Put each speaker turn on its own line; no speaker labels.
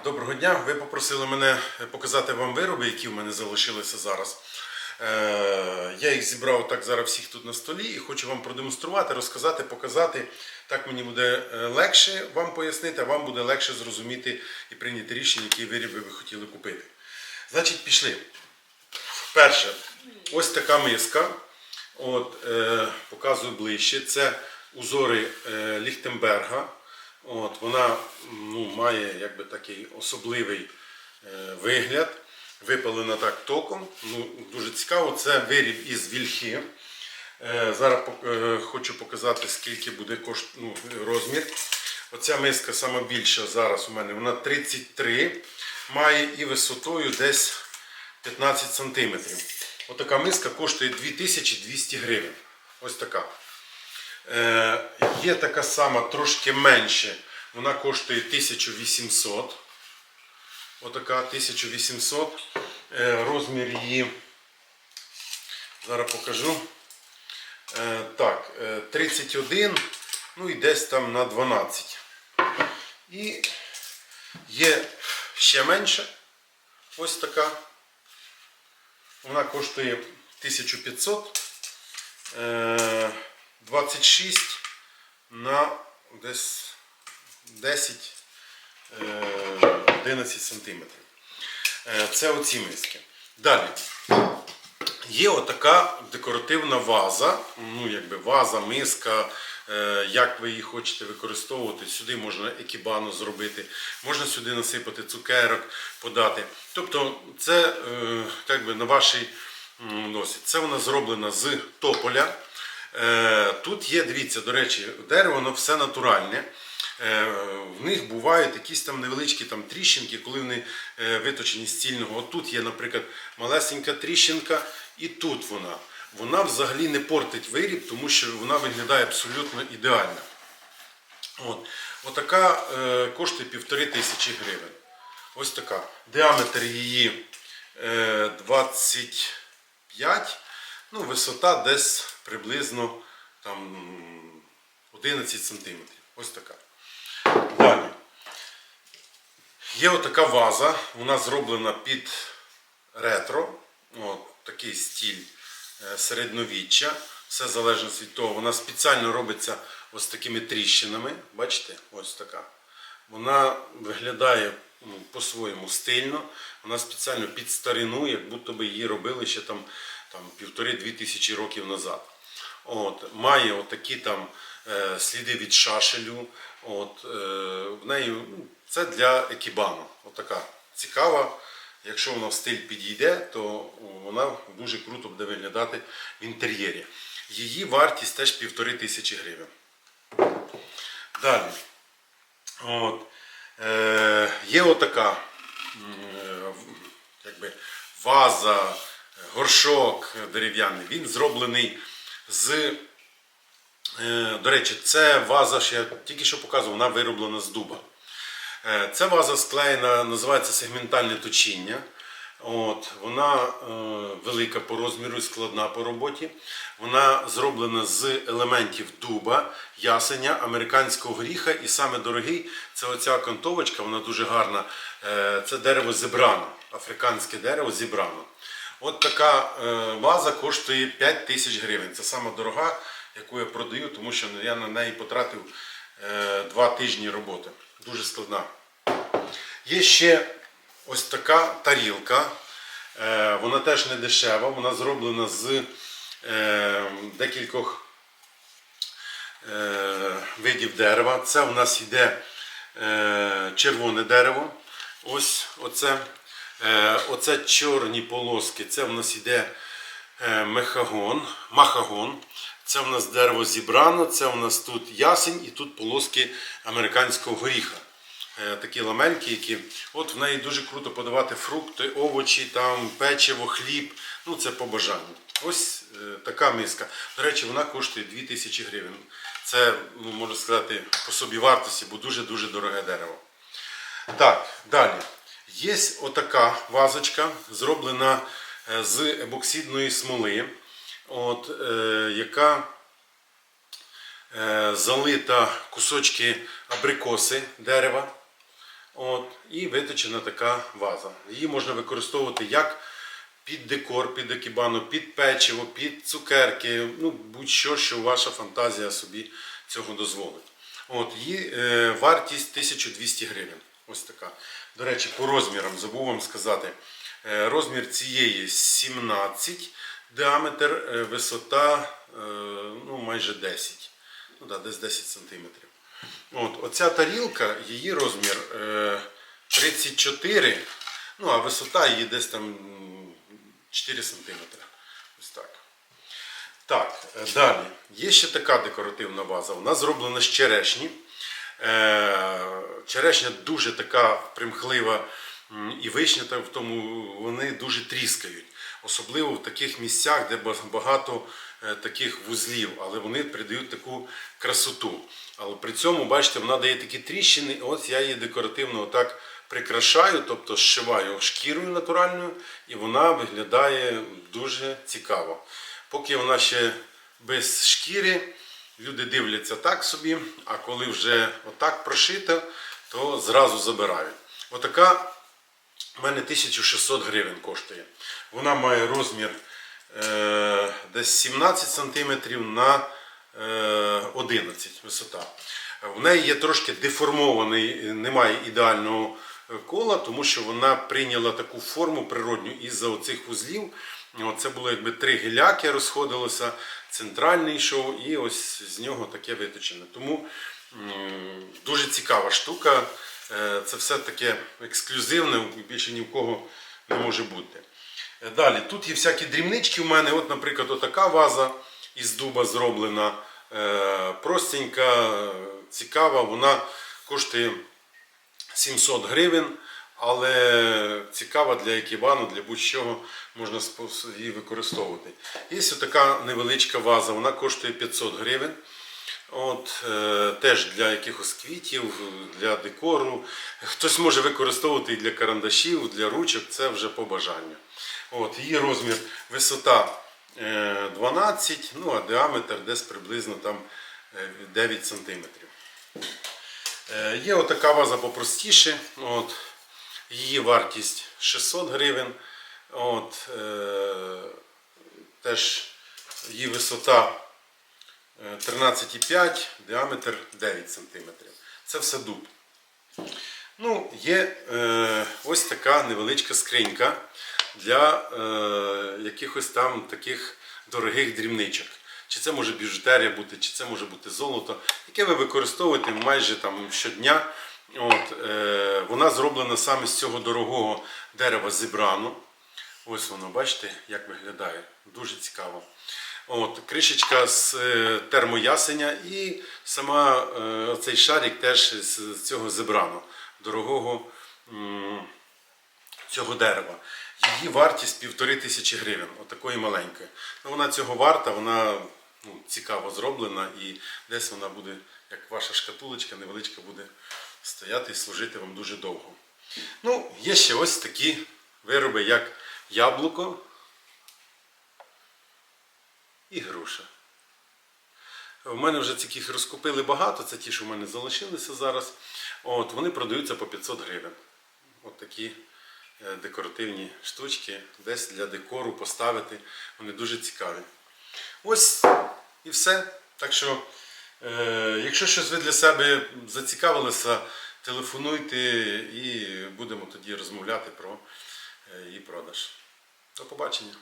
Доброго дня. Ви попросили мене показати вам вироби, які в мене залишилися зараз. Е, Я їх зібрав так зараз всіх тут на столі і хочу вам продемонструвати, розказати, показати. Так мені буде е, легше вам пояснити, а вам буде легше зрозуміти і прийняти рішення, які вироби ви хотіли купити. Значить, пішли. Перше, ось така миска. От, е, показую ближче. Це узори е, Ліхтенберга. От, вона ну, має якби, такий особливий е, вигляд. Випалена так током. Ну, дуже цікаво. Це виріб із вільхи. Е, зараз е, хочу показати, скільки буде кошт, ну, розмір. Оця миска сама більша зараз у мене. Вона 33 має і висотою десь 15 см. Отака миска коштує 2200 гривень. Ось така. Е, є така сама трошки менше. Вона коштує 1800. Отака 1800. Е, розмір її. Зараз покажу. Е, так, е, 31, ну і десь там на 12. І є ще менше. Ось така. Вона коштує 1500. Е, 26 на десь 10 е, 11 сантиметрів. Е, Це оці миски. Далі. Є отака декоративна ваза, ну якби ваза, миска, е, як ви її хочете використовувати. Сюди можна екібану зробити, можна сюди насипати цукерок, подати. Тобто це як би на вашій носі. Це вона зроблена з тополя. Е, Тут є, дивіться, до речі, дерево воно все натуральне. Е, В них бувають якісь там невеличкі там тріщинки, коли вони е, виточені з цільного. Тут є, наприклад, малесенька тріщинка, і тут вона. Вона взагалі не портить виріб, тому що вона виглядає абсолютно ідеально. От. Отака е, коштує півтори тисячі гривень. Ось така. Діаметр її е, 25, ну, висота десь приблизно там, 11 сантиметрів. Ось така. Далі. Є отака ваза, вона зроблена під ретро. От, такий стіль е, середньовіччя. Все залежить від того. Вона спеціально робиться ось такими тріщинами. Бачите? Ось така. Вона виглядає ну, по-своєму стильно. Вона спеціально під старину, як будто би її робили ще там, там півтори-дві тисячі років назад. От, має отакі там е, сліди від шашелю. От, е, в неї ну, це для екібану. Отака цікава. Якщо вона в стиль підійде, то вона дуже круто буде виглядати в інтер'єрі. Її вартість теж півтори тисячі гривень. Далі. От. Е, є отака е, якби, ваза, горшок дерев'яний. Він зроблений з. Е, до речі, це ваза, що я тільки що показував, вона вироблена з дуба. Е, Ця ваза склеєна, називається сегментальне точіння. От, вона е, велика по розміру і складна по роботі. Вона зроблена з елементів дуба, ясеня, американського горіха. І саме дорогий це оця окантовочка, вона дуже гарна. Е, це дерево зібрано, африканське дерево зібрано. От така е, ваза коштує 5 тисяч гривень. Це сама дорога, яку я продаю, тому що я на неї потратив е, два тижні роботи. Дуже складна. Є ще ось така тарілка. Е, Вона теж не дешева, вона зроблена з е, декількох е, видів дерева. Це у нас йде е, червоне дерево. Ось оце. Е, оце чорні полоски. Це в нас йде е, мехагон, махагон. Це в нас дерево зібрано, це у нас тут ясень і тут полоски американського горіха. Е, Такі ламельки, які от в неї дуже круто подавати фрукти, овочі, там, печиво, хліб. Ну це по бажанню. Ось така миска. До речі, вона коштує 2000 гривень. Це, ну, можна сказати, по собі вартості, бо дуже-дуже дороге дерево. Так, далі. Є отака вазочка, зроблена е, з ебоксидної смоли, от, е, яка е, залита кусочки абрикоси дерева. От, і виточена така ваза. Її можна використовувати як під декор, під екібану, під печиво, під цукерки, ну будь-що, що ваша фантазія собі цього дозволить. От, її е, вартість 1200 гривень. Ось така. До речі, по розмірам забув вам сказати. Е, розмір цієї 17, діаметр, е, висота е, ну, майже 10. Ну, да, десь 10 сантиметрів. От, оця тарілка, її розмір е, 34, ну а висота її десь там 4 сантиметри. Ось так. Так, далі. Є ще така декоративна ваза. Вона зроблена з черешні. Е, Черешня дуже така примхлива і вишня, в тому вони дуже тріскають. Особливо в таких місцях, де багато е, таких вузлів, але вони придають таку красоту. Але при цьому, бачите, вона дає такі тріщини. Ось я її декоративно отак прикрашаю, тобто зшиваю шкірою натуральною, і вона виглядає дуже цікаво. Поки вона ще без шкіри, люди дивляться так собі, а коли вже отак прошита, то зразу забирають. Отака у мене 1600 гривень коштує. Вона має розмір е, десь 17 см на е, 11 висота. В неї є трошки деформований, е, немає ідеального е, кола, тому що вона прийняла таку форму природню із-за оцих вузлів. Це було якби три гіляки розходилося, центральний йшов, і ось з нього таке виточене. Тому дуже цікава штука. Е, Це все таке ексклюзивне, більше ні в кого не може бути. Е, Далі, тут є всякі дрібнички у мене. От, наприклад, отака ваза із дуба зроблена. Е, Простенька, цікава, вона коштує 700 гривень, але цікава для екібану, для будь-чого можна її використовувати. Є така невеличка ваза, вона коштує 500 гривень. От, е, теж для якихось квітів, для декору. Хтось може використовувати і для карандашів, для ручок, це вже по бажанню. От, її розмір, висота е, 12, ну а діаметр десь приблизно там е, 9 сантиметрів. Е, Є отака ваза попростіше. От, її вартість 600 гривень. От, е, теж її висота е, 13,5, діаметр 9 см. Це все дуб. Ну, є е, ось така невеличка скринька для е, якихось там таких дорогих дрібничок. Чи це може біжутерія бути, чи це може бути золото, яке ви використовуєте майже там щодня. От, е, вона зроблена саме з цього дорогого дерева зібрану. Ось воно, бачите, як виглядає. Дуже цікаво. От, кришечка з е, термоясеня і сама е, цей шарик теж з, цього зібрано, дорогого м, цього дерева. Її вартість півтори тисячі гривень, отакої маленької. Ну, вона цього варта, вона ну, цікаво зроблена і десь вона буде, як ваша шкатулочка, невеличка буде стояти і служити вам дуже довго. Ну, є ще ось такі вироби, як яблуко і груша. У мене вже таких розкупили багато, це ті, що в мене залишилися зараз. От, вони продаються по 500 гривень. От такі е, декоративні штучки, десь для декору поставити. Вони дуже цікаві. Ось і все. Так що, якщо щось ви для себе зацікавилися, телефонуйте і будемо тоді розмовляти про е, її продаж. До побачення.